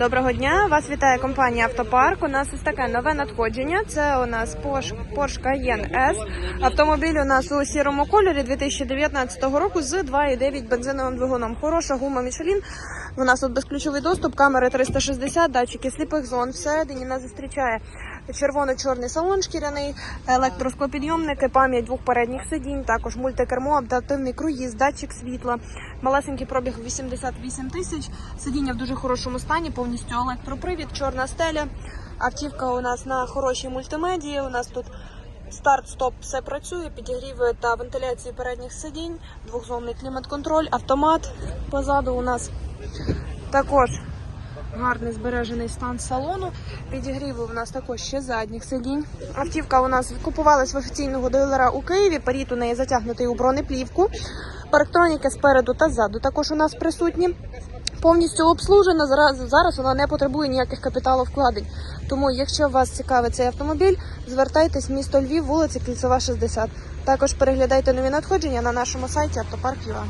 Доброго дня! Вас вітає компанія Автопарк. У нас ось таке нове надходження. Це у нас Porsche Porsche Cayenne S. Автомобіль у нас у сірому кольорі 2019 року з 2,9 бензиновим двигуном. Хороша гума Michelin. У нас тут безключовий доступ, камери 360, датчики сліпих зон. Всередині нас зустрічає червоно-чорний салон шкіряний, електросклопідйомники, пам'ять двох передніх сидінь, також мультикермо, адаптивний круїз, датчик світла, малесенький пробіг 88 тисяч, сидіння в дуже хорошому стані, повністю електропривід, чорна стеля. Автівка у нас на хорошій мультимедії. У нас тут старт-стоп все працює, підігріви та вентиляції передніх сидінь, двохзонний клімат-контроль, автомат позаду у нас також гарний збережений стан салону. Підігріви у нас також ще задніх сидінь. Автівка у нас купувалась в офіційного дилера у Києві. Перід у неї затягнутий у бронеплівку. Парктроніки спереду та ззаду також у нас присутні. Повністю обслужена. Зараз, зараз вона не потребує ніяких капіталовкладень. Тому, якщо вас цікавить цей автомобіль, звертайтесь в місто Львів, вулиця Кільцева, 60. Також переглядайте нові надходження на нашому сайті Автопарк.ua.